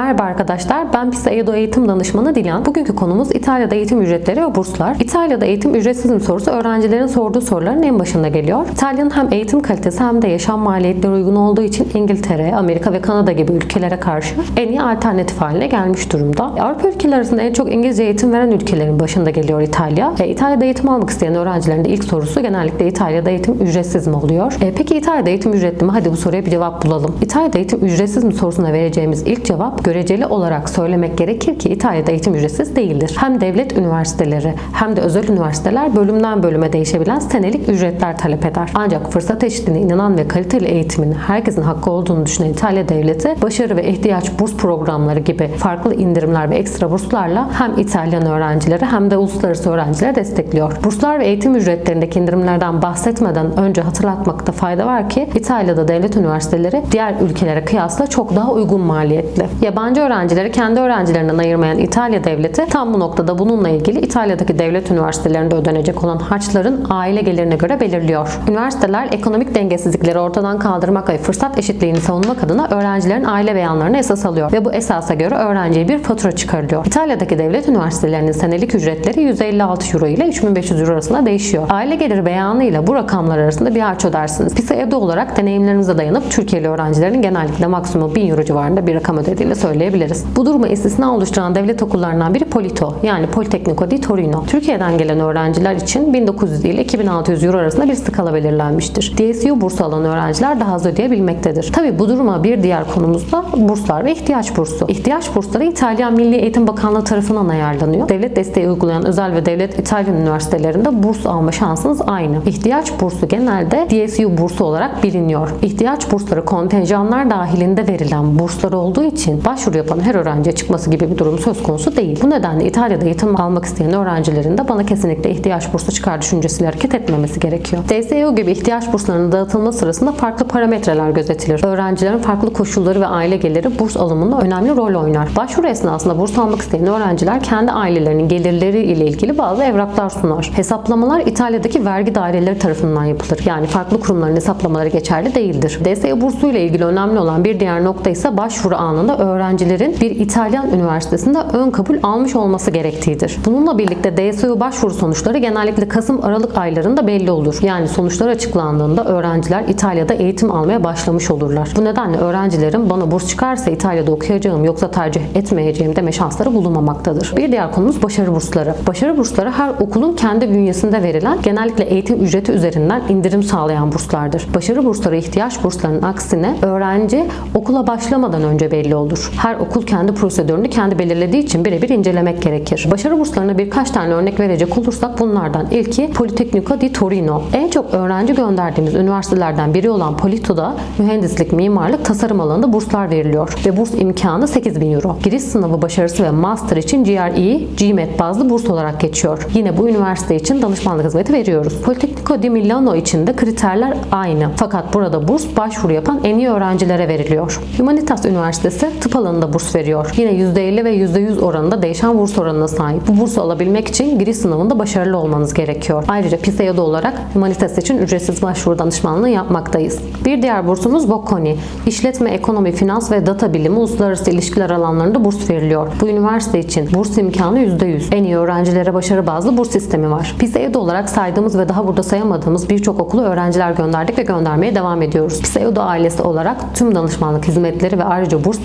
Merhaba arkadaşlar, ben Pisa Edo eğitim danışmanı Dilan. Bugünkü konumuz İtalya'da eğitim ücretleri ve burslar. İtalya'da eğitim ücretsiz mi sorusu öğrencilerin sorduğu soruların en başında geliyor. İtalya'nın hem eğitim kalitesi hem de yaşam maliyetleri uygun olduğu için İngiltere, Amerika ve Kanada gibi ülkelere karşı en iyi alternatif haline gelmiş durumda. Avrupa ülkeleri arasında en çok İngilizce eğitim veren ülkelerin başında geliyor İtalya. E, İtalya'da eğitim almak isteyen öğrencilerin de ilk sorusu genellikle İtalya'da eğitim ücretsiz mi oluyor? E, peki İtalya'da eğitim ücretli mi? Hadi bu soruya bir cevap bulalım. İtalya'da eğitim ücretsiz mi sorusuna vereceğimiz ilk cevap göreceli olarak söylemek gerekir ki İtalya'da eğitim ücretsiz değildir. Hem devlet üniversiteleri hem de özel üniversiteler bölümden bölüme değişebilen senelik ücretler talep eder. Ancak fırsat eşitliğine inanan ve kaliteli eğitimin herkesin hakkı olduğunu düşünen İtalya devleti başarı ve ihtiyaç burs programları gibi farklı indirimler ve ekstra burslarla hem İtalyan öğrencileri hem de uluslararası öğrencileri destekliyor. Burslar ve eğitim ücretlerindeki indirimlerden bahsetmeden önce hatırlatmakta fayda var ki İtalya'da devlet üniversiteleri diğer ülkelere kıyasla çok daha uygun maliyetli. Yabancı öğrencileri kendi öğrencilerinden ayırmayan İtalya devleti tam bu noktada bununla ilgili İtalya'daki devlet üniversitelerinde ödenecek olan harçların aile gelirine göre belirliyor. Üniversiteler ekonomik dengesizlikleri ortadan kaldırmak ve fırsat eşitliğini savunmak adına öğrencilerin aile beyanlarını esas alıyor ve bu esasa göre öğrenciye bir fatura çıkarılıyor. İtalya'daki devlet üniversitelerinin senelik ücretleri 156 euro ile 3500 euro arasında değişiyor. Aile gelir beyanıyla bu rakamlar arasında bir harç ödersiniz. PISA evde olarak deneyimlerimize dayanıp Türkiye'li öğrencilerin genellikle maksimum 1000 euro civarında bir rakam ödediğini söyleyebiliriz. Bu durumu istisna oluşturan devlet okullarından biri Polito yani Politecnico di Torino. Türkiye'den gelen öğrenciler için 1900 ile 2600 euro arasında bir skala belirlenmiştir. DSU bursu alan öğrenciler daha az ödeyebilmektedir. Tabi bu duruma bir diğer konumuz da burslar ve ihtiyaç bursu. İhtiyaç bursları İtalyan Milli Eğitim Bakanlığı tarafından ayarlanıyor. Devlet desteği uygulayan özel ve devlet İtalyan üniversitelerinde burs alma şansınız aynı. İhtiyaç bursu genelde DSU bursu olarak biliniyor. İhtiyaç bursları kontenjanlar dahilinde verilen burslar olduğu için başvuru yapan her öğrenciye çıkması gibi bir durum söz konusu değil. Bu nedenle İtalya'da eğitim almak isteyen öğrencilerin de bana kesinlikle ihtiyaç bursu çıkar düşüncesiyle hareket etmemesi gerekiyor. DSU gibi ihtiyaç burslarının dağıtılma sırasında farklı parametreler gözetilir. Öğrencilerin farklı koşulları ve aile geliri burs alımında önemli rol oynar. Başvuru esnasında burs almak isteyen öğrenciler kendi ailelerinin gelirleri ile ilgili bazı evraklar sunar. Hesaplamalar İtalya'daki vergi daireleri tarafından yapılır. Yani farklı kurumların hesaplamaları geçerli değildir. DSE bursu ile ilgili önemli olan bir diğer nokta ise başvuru anında öğrencilerin bir İtalyan üniversitesinde ön kabul almış olması gerektiğidir. Bununla birlikte DSE başvuru sonuçları genellikle Kasım-Aralık aylarında belli olur. Yani sonuçlar açıklandığında öğrenciler İtalya'da eğitim almaya başlamış olurlar. Bu nedenle öğrencilerin bana burs çıkarsa İtalya'da okuyacağım yoksa tercih etmeyeceğim deme şansları bulunmamaktadır. Bir diğer konumuz başarı bursları. Başarı bursları her okulun kendi bünyesinde verilen genellikle eğitim ücreti üzerinden indirim sağlayan burslardır. Başarı bursları ihtiyaç burslarının aksine öğrenci okula başlamadan önce belli olur. Her okul kendi prosedürünü kendi belirlediği için birebir incelemek gerekir. Başarı burslarına birkaç tane örnek verecek olursak bunlardan ilki Politecnico di Torino. En çok öğrenci gönderdiğimiz üniversitelerden biri olan Polito'da mühendislik, mimarlık, tasarım alanında burslar veriliyor ve burs imkanı 8000 euro. Giriş sınavı başarısı ve master için GRE, GMAT bazlı burs olarak geçiyor. Yine bu üniversite için danışmanlık hizmeti veriyoruz. Politecnico di Milano için de kriterler aynı. Fakat burada burs başvuru yapan en iyi öğrencilere veriliyor. Humanitas Üniversitesi tıp alanında burs veriyor. Yine %50 ve %100 oranında değişen burs oranına sahip. Bu bursu alabilmek için giriş sınavında başarılı olmanız gerekiyor. Ayrıca PISA olarak Humanitas için ücretsiz başvuru danışmanlığı yapmaktayız. Bir diğer bursumuz Bocconi. İşletme, ekonomi, finans ve data bilimi uluslararası ilişkiler alanlarında burs veriliyor. Bu üniversite için burs imkanı %100. En iyi öğrencilere başarı bazlı burs sistemi var. PISA olarak saydığımız ve daha burada sayamadığımız birçok okulu öğrenciler gönderdik ve göndermeye devam ediyoruz. PISA ailesi olarak tüm danışmanlık hizmetleri ve ayrıca burs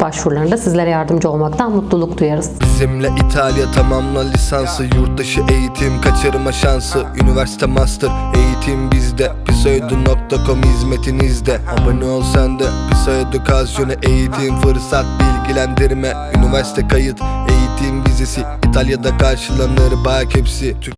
başvurularında sizlere yardımcı olmaktan mutluluk duyarız. Bizimle İtalya tamamla lisansı Yurt dışı eğitim kaçırma şansı. Üniversite master eğitim bizde. Pisoedu.com hizmetinizde. Abone ol sen de Piso Edukasyonu eğitim fırsat bilgilendirme. Üniversite kayıt eğitim vizesi. İtalya'da karşılanır bak hepsi